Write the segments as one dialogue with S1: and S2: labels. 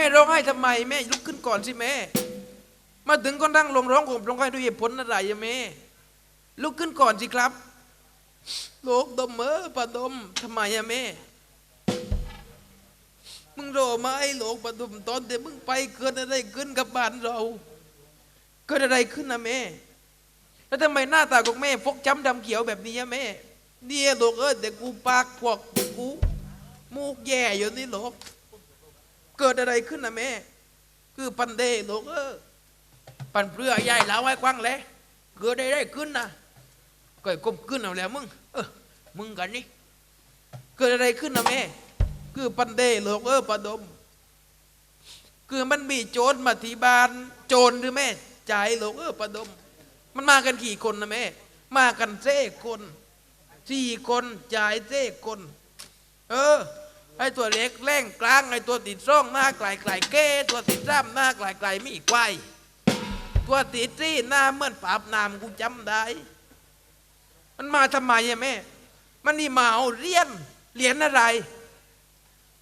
S1: แม่ร้องไห้ทำไมแม่ลุกขึ้นก่อนสิแม่ มาถึงก็นั่งลงร้องผมร้องไห้ด้วยเหตุผลอะไรอะแม่ ลุกขึ้นก่อนสิครับโลกดมเออปะดมทำไมอะแม่ มึงรอมาไอ้โลกปะดมตอนเดี๋ยวมึงไปเกิดอะไรขึ้นกับบ้านเรา เกิดอะไรขึ้นนะแม่ แล้วทำไมหน้าตาของแม่ฟกช้ำดำเขียวแบบนี้อะแม่เนี่ยโลกเออเด็กกูปากพวกกูมูกแย่อยู่นี่โลก เกิดอะไรขึ้นนะแม่ คือปันเดโลกเออปันเปลือยใหญ่แล้วไว้กว้างเลยเกิดได้ได้ขึ้นนะก็ไอ้ก้มขึ้นเอาแล้วมึงเออมึงกันนี่เกิดอะไรขึ้นนะแม่ คือปันเดโลกเออปะดม คือมันมีโจรมาที่บ้านโจรหรือแม่จ่ายโลกเออปะดม มันมากันกี่คนนะแม่ มากันเจ้คนสี่คนจ่ายเจ้คน เออ ไอ้ตัวเล็กแร่งกลางไอ้ตัวติดร่องหน้าไกลไกลเก้ตัวติดร่ำหน้าไกลไกลมีไกวตัวติดที่หน้าเหมือนปาบนามกูจำได้ มันมาทำไมอะแม่ มันนี่มาเอาเรียนเรียนอะไร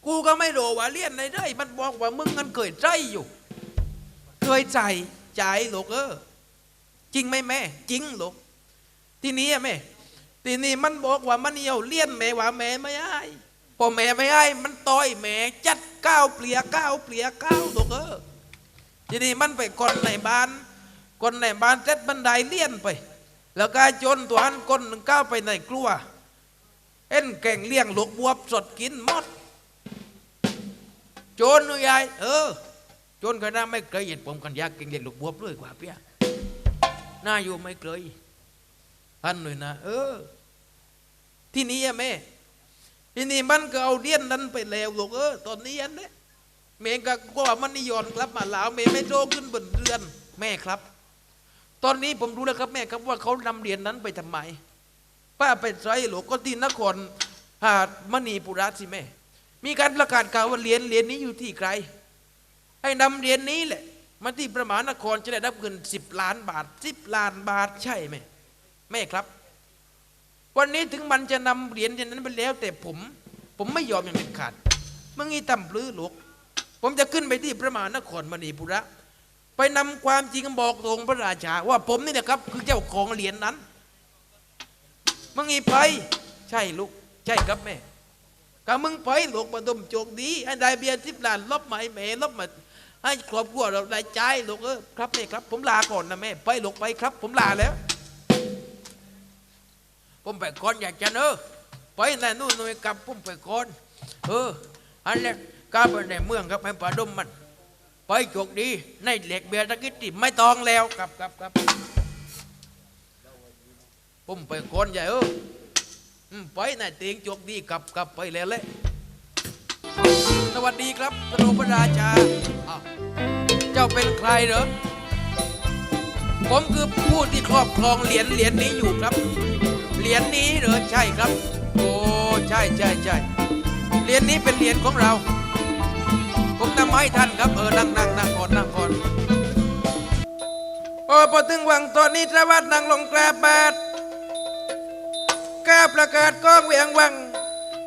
S1: กูก็ไม่รู้ว่าเรียนอะไรได้มันบอกว่ามึงมันเคยใจอยู่ เคยใจใจหลกเออจริงไหมแม่ จริงหลกทีนี้อะแม่ทีนี้มันบอกว่ามันเอาเลี้ยนแม่ว่าแม่ไม่ให้ พอแม่ไม่ให้มันต่อยแม่จัดก้าวเปลี่ยก้าวเปลี่ยก้าวลูกเออทีนี้มันไปคนในบ้าน คนในบ้านเจ็ดบันไดเลี้ยนไป แล้วก็จนตัวอันคนหนึ่งก้าวไปในครัว เอ็นแก่งเลี้ยงลูกบวบสดกินหมดโจรหนูยายเออโจรก็น่าไม่เคยเห็นผมกันยากเก่งเลี้ยงลูกบวบเลยกว่าเปี้ยน่าอยู่ไม่เคยท่านหน่ยนะ เออ ที่นี้อะแม่ ทีนี่มันก็เอาเดียนนั้นไปแล้วลูกเออตอนนี้อันเนี้ยเมงก็ก็ว่ามันนิยอนกลับมาลาวเมไม่โตขึ้นบนเรือนแม่ครับ ตอนนี้ผมรู้แล้วครับแม่ครับว่าเขานำเหรียญนั้นไปทำไม ป้าไปใส่หลวงก็ที่นครหาดมณีปุระสิแม่ มีการประกาศข่าวว่าเหรียญเหรียญนี้อยู่ที่ใคร ให้นำเหรียญนี้แหละมาที่ประมานครจะได้รับเงินสิบล้านบาทสิบล้านบาทใช่ไหมแม่ครับ วันนี้ถึงมันจะนำเหรียญอย่างนั้นไปแล้ว แต่ผม ผมไม่ยอมอย่างเด็ดขาดเมื่องี้ตำปลื้อหลวกผมจะขึ้นไปที่พระมหานครมณีปุระ ไปนำความจริงบอกตรงพระราชา ว่าผมนี่นะครับ คือเจ้าของเหรียญนั้นเมื่องี้ไป ใช่ลูก ใช่ครับแม่ก็มึงไปหลวกมาดมโจกดีให้ได้เบียร์สิบล้านลบไหมแม่ลบมาให้ครอบครัวเราได้ใจลูกเออครับแม่ครับ ผมลาก่อนนะแม่ไปหลูกไปครับ ผมลาแล้ว ผมไปก่อนอยากจะเนอะไปในนู่นนู่นกลับผมไปก่อนเอออันแรกกลับไปในเมืองครับให้ปลาดมมัน ไปโชคดีในเหล็กเบียร์ตะกี้ติไม่ต้องแล้วกลับกลับกลับผมไปก่อนใหญ่เอออืมไปในเตียงโชคดีกลับกลับไปแล้วแหละสวัสดีครับพระพระราชาเจ้าเป็นใครเหรอผมคือผู้ที่ครอบครองเหรียญเหรียญนี้อยู่ครับ เหรียญนี้เหรอใช่ครับ โอ้ใช่ใช่ใช่เหรียญนี้เป็นเหรียญของเรา ผมนำให้ท่านครับเออนั่งนั่งนั่งก่อนนั่งก่อนโอ้พอถึงวังตอนนี้สวัดนั่งลงกราบบาทกราประกาศก้องเวียงวัง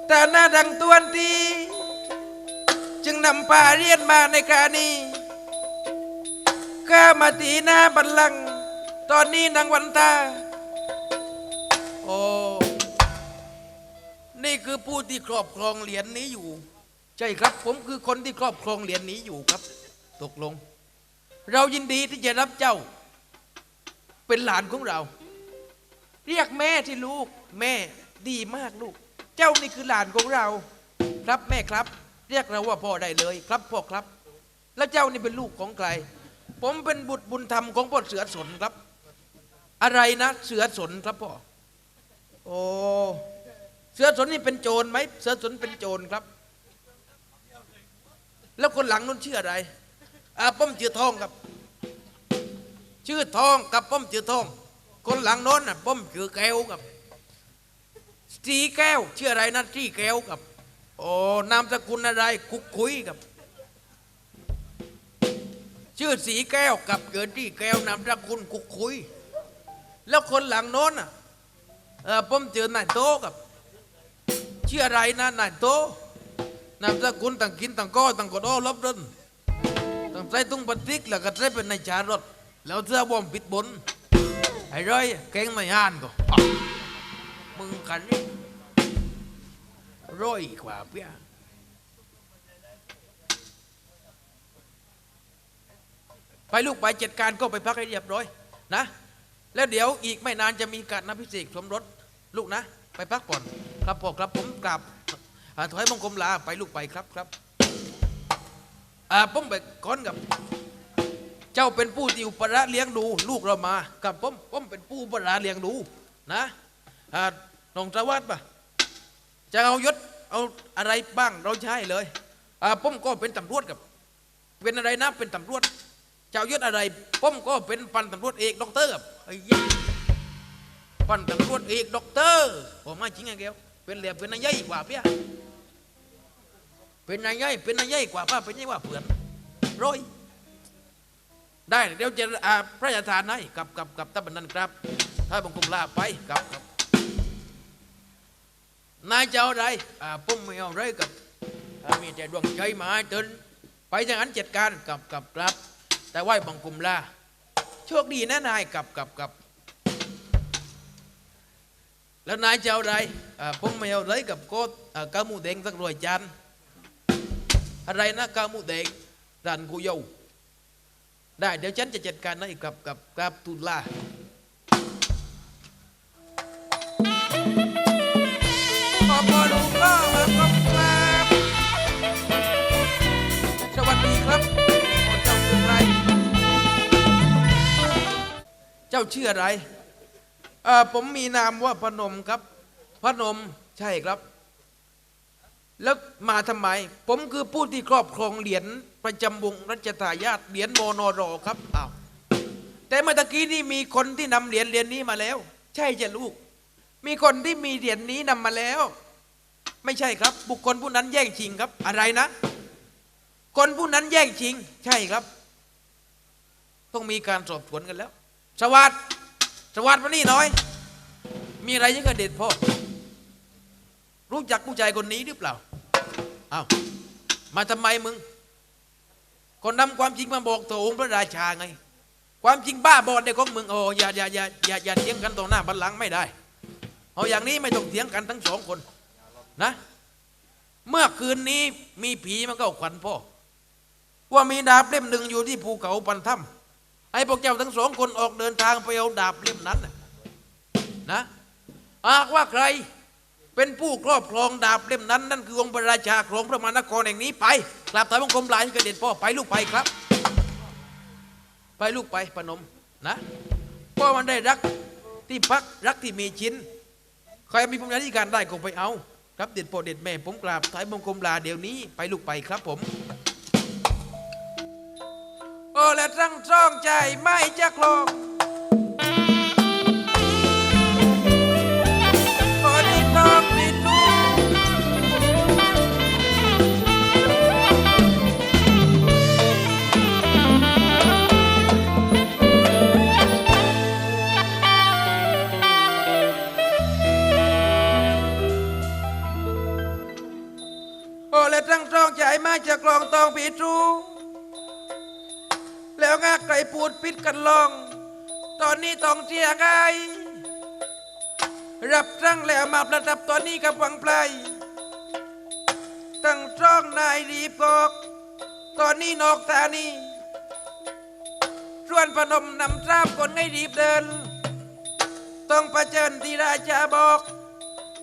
S1: แต่หน้าดังตวนทีจึงนำป่าเรียนมาในกานี้ข้ามาตีหน้าบัลลัง ตอนนี้นางวันตา โอนี่คือผู้ที่ครอบครองเหรียญนี้อยู่ ใช่ครับผมคือคนที่ครอบครองเหรียญนี้อยู่ครับ ตกลง เรายินดีที่จะรับเจ้า เป็นหลานของเรา เรียกแม่ที่ลูก แม่ดีมากลูก เจ้านี่คือหลานของเรา ครับแม่ครับ เรียกเราว่าพ่อได้เลยครับพ่อครับ แล้วเจ้านี่เป็นลูกของใคร ผมเป็นบุตรบุญธรรมของพ่อเสือสนครับ อะไรนะเสือสนครับพ่อ เสือสนนี่เป็นโจรไหมเสือสนเป็นโจรครับ แล้วคนหลังนู้นชื่ออะไรอ่าป้อมจือทองครับ ชื่อทองกับป้อมจือทอง คนหลังโน้นน่ะป้อมจือแก้วครับสีแก้วชื่ออะไรนะสีแก้วครับโอ้นามสกุลอะไรคุกคุยครับ ชื่อสีแก้วกับเกิดที่แก้วนามสกุลคุกคุย แล้วคนหลังโน้นอะเออมเจอนายโตกับ ชื่ออะไรนะนายโตนามสกุลต่างกินต่างก้อต่างกอดอลบเดินต่างใส่ตุ้งปฏิกแล้วก็ใส่เป็นในจารถแล้วเสื้อบอมปิดบนไอ้ร้อยเก่งในห้านก็มึงกันนี่ร้อยกว่าเปี้ยไปลูกไปจัดการก็ไปพักให้เรียบร้อยนะ แล้วเดี๋ยวอีกไม่นานจะมีการนับพิเศษกสมรสลูกนะ ไปพักผ่อน ครับพ่อครับผมกลับถอยมงคลลาไปลูกไปครับครับผมไปก้อนกับ เจ้าเป็นผู้ที่อุปราเลี้ยงดู ลูกเรามากับผมผมเป็นผู้อุปราเลี้ยงดูนะน้องสวัสดิ์ปะจะเอายศเอาอะไรบ้างเราใช้เลยอ่าผมก็เป็นตำรวจกับ เป็นอะไรนะเป็นตำรวจเจ้ายศอะไรผมก็เป็นพันตำรวจเอกด็อกเตอร์ครับไอ้ยะพันตำรวจเอกด็อกเตอร์ผมไม่จริงไงแกว เป็นเหลียบเป็นนายใหญ่กว่าเพี้ยเป็นนายใหญ่เป็นนายใหญ่กว่าป้าเป็นนายว่าเผื่อนร้อยได้เดี๋ยวจะอาพระราชทานให้กับกับกับตาบันนันครับถ้าบังคุมลาไปกับกับนายจะเอาอะไรอ่าผมไม่เอาไรกับมีแต่ดวงใจมาให้เตินไปอย่างนั้นจัดการกับกับครับ แต่ไหวบังคุมลาโชคดีนะนายกับกับกับ แล้วนายจะเอาอะไรผมไม่เอาอะไรกับโคตอ่ากาหมูแดงสักรวยจานอะไรนะกาหมูแดงรันกูเยาได้เดี๋ยวฉันจะจัดการให้กับกับกับตุลาขอบคุณก็ครับสวัสดีครับเจ้าชื่ออะไร เจ้าชื่ออะไร ผมมีนามว่าพนมครับ พนมใช่ครับ แล้วมาทำไม ผมคือผู้ที่ครอบครองเหรียญประจำวงรัชทายาทเหรียญโมโนรอครับอ้าวแต่เมื่อตะกี้นี่มีคนที่นำเหรียญเหรียญนี้มาแล้ว ใช่จะลูก มีคนที่มีเหรียญนี้นำมาแล้ว ไม่ใช่ครับ บุคคลผู้นั้นแย่งชิงครับ อะไรนะ คนผู้นั้นแย่งชิง ใช่ครับ ต้องมีการสอบสวนกันแล้ว สวัสด สวัสดมานี่น่อย มีอะไรยังกระเด็ดพ่อ รู้จักผู้ชายคนนี้หรือเปล่า เอ้า มาทำไมมึง คนนำความจริงมาบอกตัวองค์พระราชาไง ความจริงบ้าบอดเด็กของมึง โอ้อย่าอย่าอย่าอย่าอย่าเถียงกันต่อหน้าบัลลังก์ไม่ได้ เอาอย่างนี้ไม่ต้องเถียงกันทั้งสองคนนะ เมื่อคืนนี้มีผีมาเข้าขวัญพ่อ ว่ามีดาบเล่มหนึ่งอยู่ที่ภูเขาปันถ้ำ ให้พวกเจ้าทั้งสองคนออกเดินทางไปเอาดาบเล่มนั้นนะหากว่าใครเป็นผู้ครอบครองดาบเล่มนั้น นั่นคือองค์พระราชาของพระมหานครแห่งนี้ไปกราบถอยบังคมลายให้กระเด็นพ่อไปลูกไปครับ ไปลูกไปพนมนะพ่อมันได้รักที่พักรักที่มีชิ้นใครมีปัญญาธิการได้ก็ไปเอา ครับเด็ดพ่อเด็ดแม่ผมกราบถอยบังคมลาเดี๋ยวนี้ไปลูกไปครับผม โอ้และตั้งจ้องใจไม่จะคลองและตั้งจ้องใจม่จะคลองตองผีทู แล้วงาใครพูดปิดกันลอง ตอนนี้ต้องเทียงไงรับตั้งแล้วมาประทับตอนนี้กับวังไพลตั้งจ้องนายรีบกอกตอนนี้นอกตานีส่วนพนมนำทราบคนให้รีบเดิน ต้องประเจิญที่ราชาบอก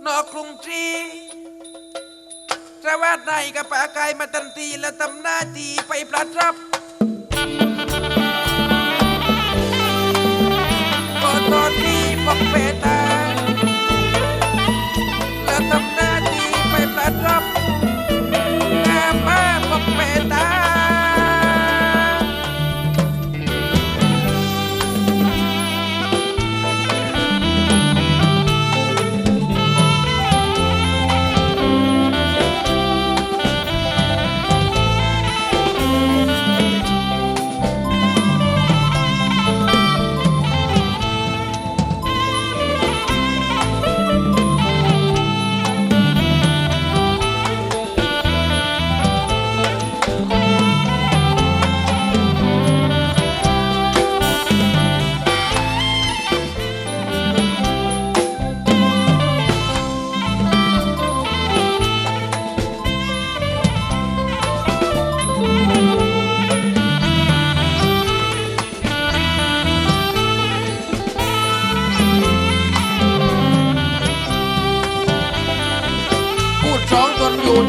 S1: นอกกรุงทรีสวัสดในกับปากายมาตันทีและทำหน้าที่ไปประทับ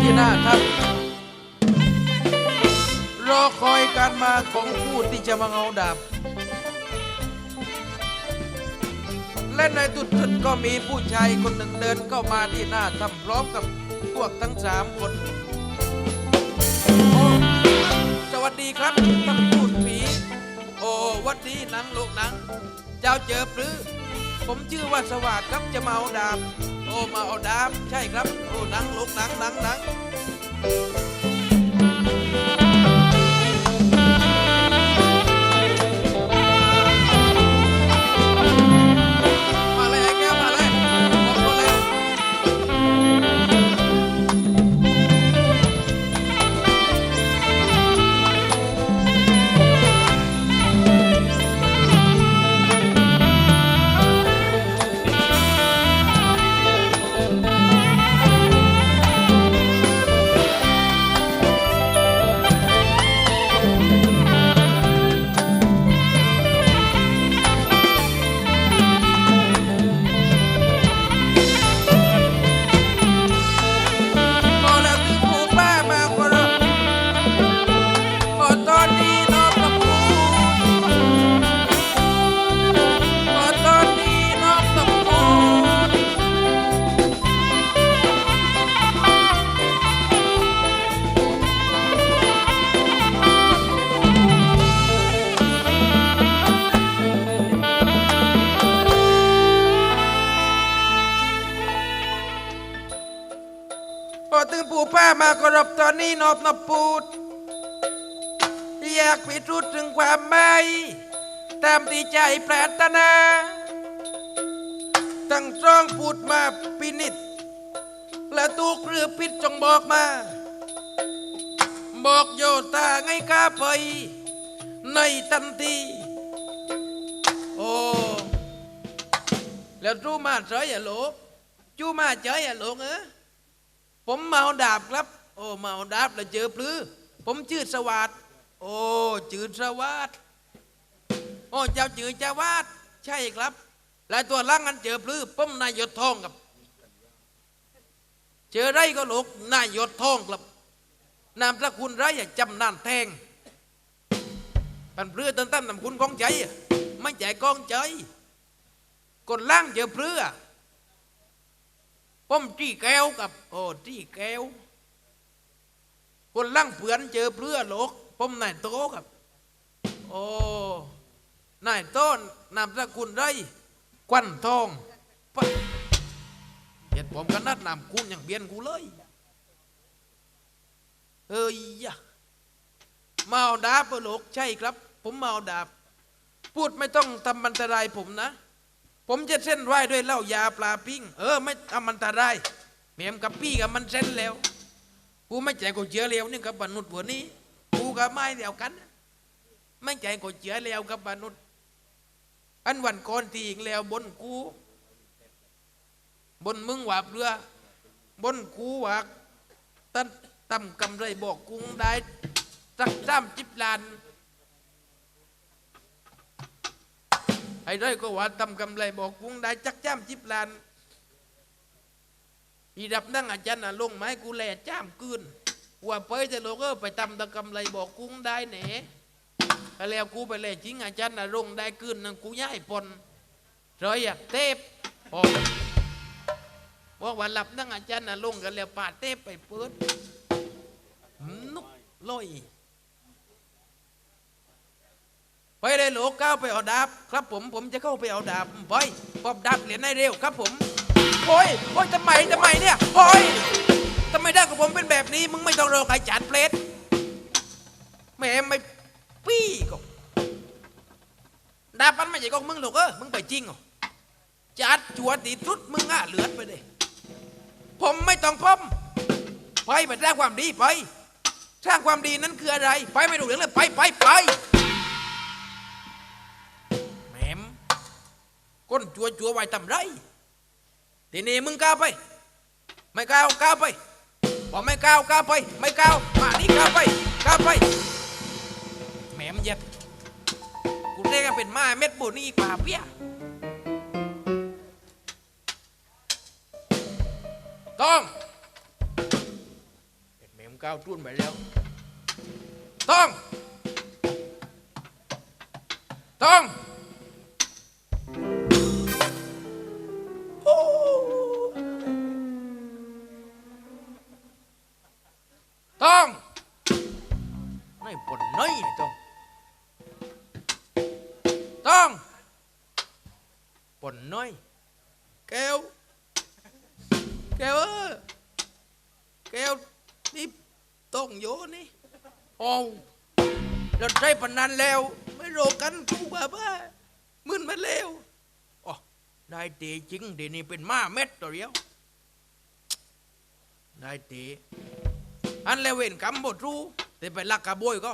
S1: ที่น้าทัพรอคอยการมาของผู้ที่จะมาเอาดาบ และในตุดทึดก็มีผู้ชายคนหนึ่งเดินเข้ามาที่หน้าทำพร้อมกับพวกทั้งสามคนโอสวัสดีครับท่านพูดผีโอ้วัดดีหนังลูกหนัง เจ้าเจอปรือ ผมชื่อว่าสวัสดครับจะมาเอาดาบ โอ้มาเอาดาบใช่ครับโอ้หนังลุกหนังหนังหนัง รบตอนนี้นอบนับปูด อยากพิสูจน์ถึงความไม่ตามที่ใจปรารถนาตั้งตรองพูดมาพินิษและตูกหรือผิดจงบอกมา บอกโยตาไงกาไป ในทันทีโอ้แล้วจูมาเฉยอย่าโลกจูมาเฉยอย่าโลกเออผมเมาดาบครับ โอ้เมาดาบแล้วเจอปลือ ผมชื่อสวัสดโอ้จืดสวัสดโอ้เจ้าจืดเจ้าวาดใช่ครับ และตัวล่างนั้นเจอปลือป้มนายยศทองครับ เจอไรก็หลกนายยศทองครับนามสกุลไรอย่าจำนานแทงปันเพื่อต้นตั้มนำคุณของใจไม่ใจกองใจคนล่างเจอเพื่อป้มจี้แก้วกับ โอ้จี้แก้ว คนล่างเผือนเจอเพื่อโลกป้มนายโตกับ โอ้นายโต้นนามสกุลไรควันทองปะเห็นผมกันนัดนามคุณอย่างเบียนกูเลยเอ้ยยะเมาดาบเปอโลกใช่ครับ ผมเมาดาบ พูดไม่ต้องทำอันตรายผมนะ ผมจะเส้นไหวด้วยเหล้ายาปลาปิ้ง เออ ไม่ทำอันตรายเมียมกับพี่กับมันเส้นแล้ว กูไม่ใจกูเจือเร็วนี่กับมนุษย์หัวนี้ กูกับไม่เดียวกัน ไม่ใจกูเจือเร็วกับมนุษย์อันวันก่อนที่อีกแล้วบนกู บนมึงหวาบเรือบนกูหวาตั้นตั้มกำไรบอกกุงได้สักสามจิบลานไอ้ได้ก็ว่าตำกำไรบอกกุงได้จักจ้ามจิบลาน อีดับนั่งอาจารย์น่ะลงไม้กูแหล่จ้ามกืนว่าเปยจะโลกเออไปตำตะกำไรบอกกุ้งได้แหนแล้วกูไปแหล่จริงอาจารย์น่ะลงได้กืนนั่งกูย้ายปนร้อยอยากเทพพอบอกว่าหลับนั่งอาจารย์น่ะลงกันแล้วปาดเทพไปเปิดนุกลอยไปเลยโหลก้าวไปเอาดาบ ครับผมผมจะเข้าไปเอาดาบไปปอบดาบเหรียญให้เร็วครับผม โอ้ยโอ้ยทำไมทำไมเนี่ยโอ้ยทำไมได้กับผมเป็นแบบนี้ มึงไม่ต้องรอใครจานเพลทแหม่ไม่ปี้ก็ดาบันไม่ใช่ของมึงหรอกเออมึงไปจริงเหรอจัดจัวตีสุดมึงอะเหลือไปเลยผมไม่ต้องพมไปไปสร้างความดีไปสร้างความดีนั้นคืออะไร ไปไม่ถูกเรื่องเลยไปไปไปแหมมก้นจัวจัวไว้ทำไร ทีนี้มึงก้าวไป ไม่ก้าวก้าวไปบอกไม่ก้าวก้าวไป ไม่ก้าวมานี่ก้าวไปก้าวไปแหมมเย็ดกูเรียกกันเป็นม้าเม็ดบุนี่ป่าเปี้ยต้องก้าวทุ่นไปแล้วต้องต้อง นนันแล้ว ไม่โรกันกูบ้าบ้ามึนมาแล้วอ๋อได้เตะจริงเดี๋ยวนี้เป็นม้าเม็ดตัวเดียวได้เตะอันแล้วเวนกำบดรู้แต่ไปลักกระบวยก็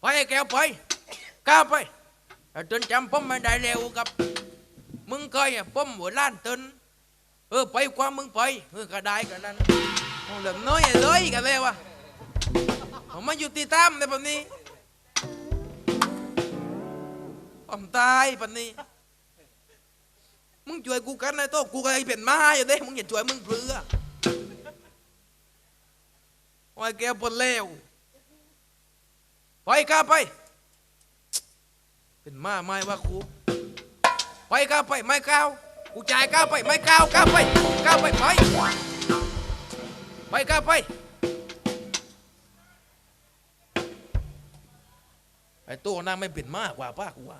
S1: ไปแก้วไปก้าไปจนจำผมไม่ได้แล้วกับ มึงเคยอะผมหัวล้านตนเออไปกว่ามึงไปเออก็ได้กันนั้นเหลือน้อยเลยกันเลยวะผมมาอยู่ตีตามในปันนี้ ผมตายปันนี้มึงช่วยกูกันนะโต้กูก็ไอเป็นมาอยู่เด้มึงอย่าช่วยมึงเพื่อโอ้ยแกปนเลวไปก้าไป เป็นมาไม่ว่าครูไปก้าวไปไม่ก้าวกูจ่ายก้าวไปไม่ก้าวก้าวไปก้าวไปไปไปก้าวไปไอ้โตน่าไม่เป็นมากกว่าป้ากูว่า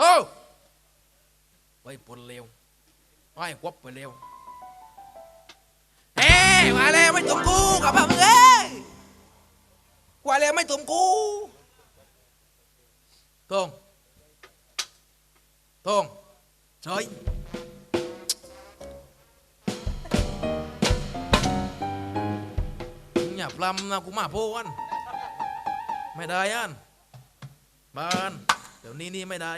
S1: โตไปปนเร็วไปกวบไปเร็วเอ้มาแล้วไม่ตุ่มกูกับพ่อมึงเอ้ยกว่าแล้วไม่ตุ่มกูทงทงเฉยอย่าพลัมนะกูมาโพวันไม่ได้อันบานเดี๋ยวนี้นี่ไม่ได้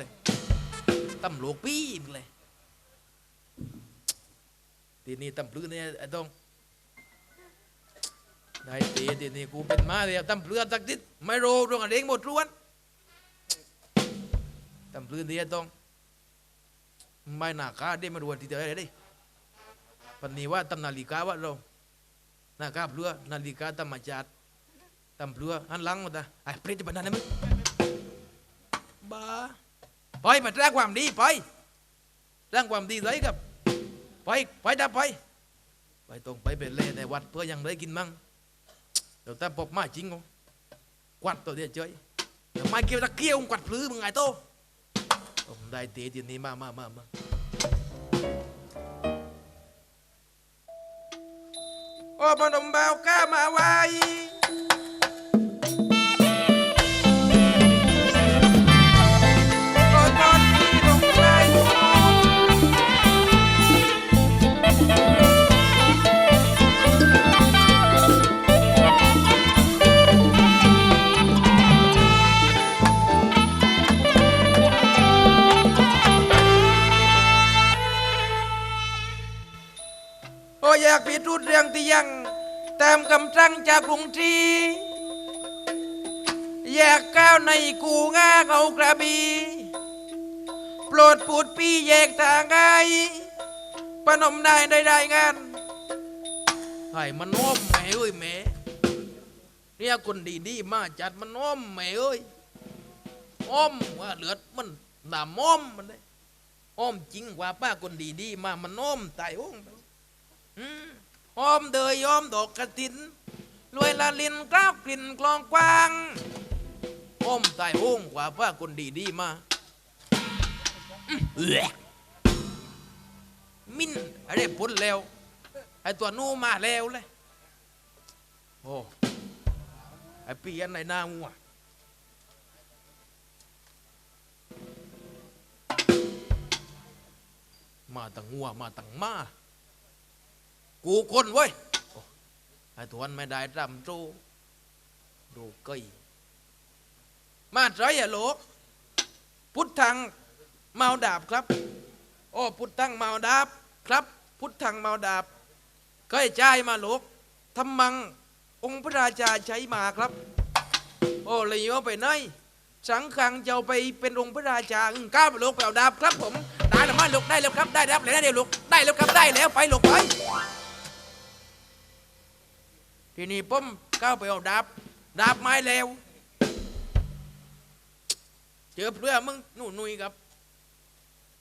S1: ลยตำโลกปี้มึงเลยทีนี้ตำปลื้อเนี่ยไอ้ต้องได้ตีทีนี้กูเป็นมาแล้วตำเปลือสักนิดไม่รู้เรื่องอะไรหมดล้วนตำเปลือเนี่ยต้องไม่หน้าคาได้มาดูทีเดียวเลยดิปันนี้ว่าตำนาฬิกาว่าเรา น้าคาเปลือนาฬิกาตำมาจัดตำเปลือหันหลังมาตาไอ้เปรตจะเป็นอะไรมึงบ้าไปมาแจ้งความดีไปแจ้งความดีเลยกับไปไปดับไปไปตรงไปเป็นเล่ในวัดเพื่อยังได้กินมั่งเดี๋ยวแต่บอกมาจริงงกวัดตัวเดียวเฉยเดี๋ยวไม่เกี่ยวตะเกียวกวัดพลื้มึงไงโตผมได้เตะทีนี้มามามามา โอ้พนม โออยากพิรุษเรื่องที่ยังตามคำสั่งจากกรุงทรีอยากก้าวในกูง่าเขากระบีโปรดปูดปีแยกทางไงปนมได้ได้ได้งานให้มันน้อมแม่เอ้ยแม่เรียคนดีดีมาจัดมันน้อมแม่เอ้ยอ้อมว่าเหลือดมันหนาม้อมมันเลยอ้อมจริงกว่าป้าคนดีดีมามันน้อมตายอ้งไป อืมหอมเดยยอมดอกกระตินรวยละลินกล้าวกลิ่นกลองกวางหอมตายโห้งกว่าว่าคนดีดีมาเออมินอะไรพ้นแล้วไอตัวนู้มาแล้วเลยโอ้ไอปีอันไหนหน้างัวมาตั้งงัวมาตั้งมา กูคนเว้ยไอ้ทวนไม่ได้รำจูดูกยมาใจอะโลกพุทธังเมาดาบครับโอ้พุทธังเมาดาบครับ พุทธังเมาดาบเคยใจมาโลกทำมังองค์พระราชาใช้มาครับ โอ้เลยโยไปไหนสังขังจะเอาไปเป็นองค์พระราชาก้าวไปลูกไปเอาดาบครับผมได้แล้วมาลูกได้แล้วครับได้ดาบแล้วนะเดี๋ยวลูกได้แล้วครับได้แล้วไปลูกไป ทีนี้ผมก้าวไปเอาดาบดาบไม้แล้วเจอเพื่อมึงหนู่นุยครับ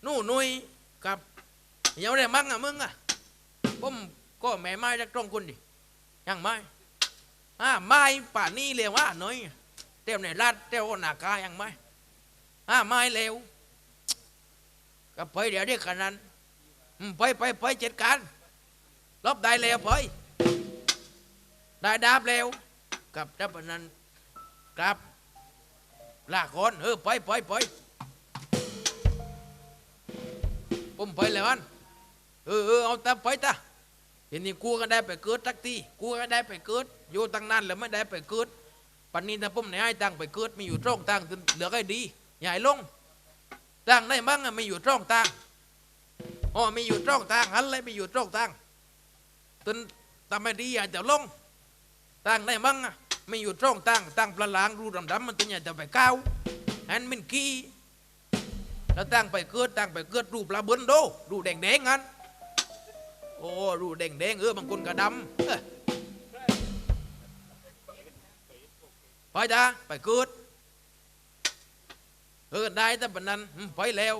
S1: หนู่นุยครับเดี๋ยวได้มั่งอะมึงอะผมก็แม่ไม้จะตรงคุณดิยังไม้อ่าไม้ป่านนี้เลยว่าน้อยเต็มในรัดเต็มหน้ากายังไม้อ่าไม้เร็วก็ไปเดี๋ยวเรียกกันนั้นไปไปไปจัดการรบได้แล้วไป ได้ดาบแล้วกับดับนั้นครับลากคนเออไปไปไปผมไปแล้วอันเออเออเอาแต่ไปตาทีนี้กูก็ได้ไปเกิดทักทีกูก็ได้ไปเกิดอยู่ตั้งนั้นแล้วไม่ได้ไปเกิดปันนี้ถ้าผมไหนให้ตังไปเกิดมีอยู่ตรงตังเหลือก็ดีใหญ่ลงตังได้มั้งอะไม่อยู่ตรงตังอ๋อมีอยู่ตรงตังหันเลยไม่อยู่ตรงตังตึนทำไม่ดีอาจจะลง ตั้งได้มั้งอะไม่อยู่ตรงตั้งตั้งปลาลางรูดำดำๆมันตัวใหญ่จะไปก้าวอันมันกี้แล้วตั้งไปเกิดตั้งไปเกิดรูปลาเบิ้นโดรูแดงแดงงั้นโอ้รูแดงแดงเออบางคนก็ดำไปจ้าไปเกิดเออได้แต่ปนนั้นไปแล้ว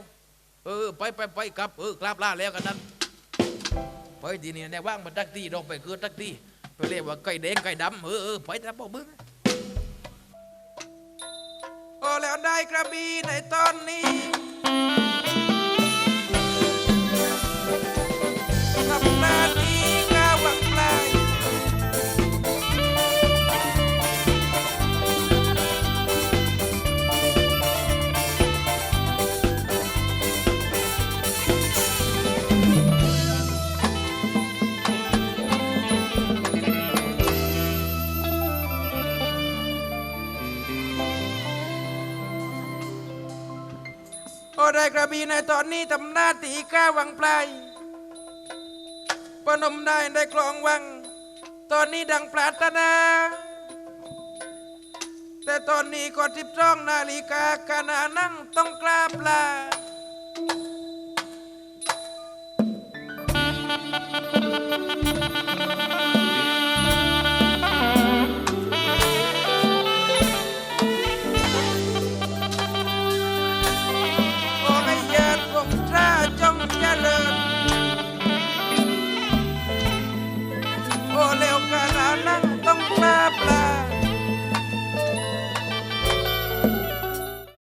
S1: เออไปไปไปกลับเออกลับลาแล้วกันนั้นไปทีนี้เนี่ยว่างมาตักทีเราไปเกิดตักที เรียกว่าไก่แดงไก่ดำเออเออไปแต่บอกมึงโอ้แล้วได้กระบี่ในตอนนี้ทำหน้าที่ โอ้ได้กระบี่ในตอนนี้ทำหน้าที่ก้าวหวังปลายปนมได้ได้กลองวัง ตอนนี้ดังปรารถนา แต่ตอนนี้ก็ทิบจ้องนาฬิกาขณะนั่งต้องกราบลา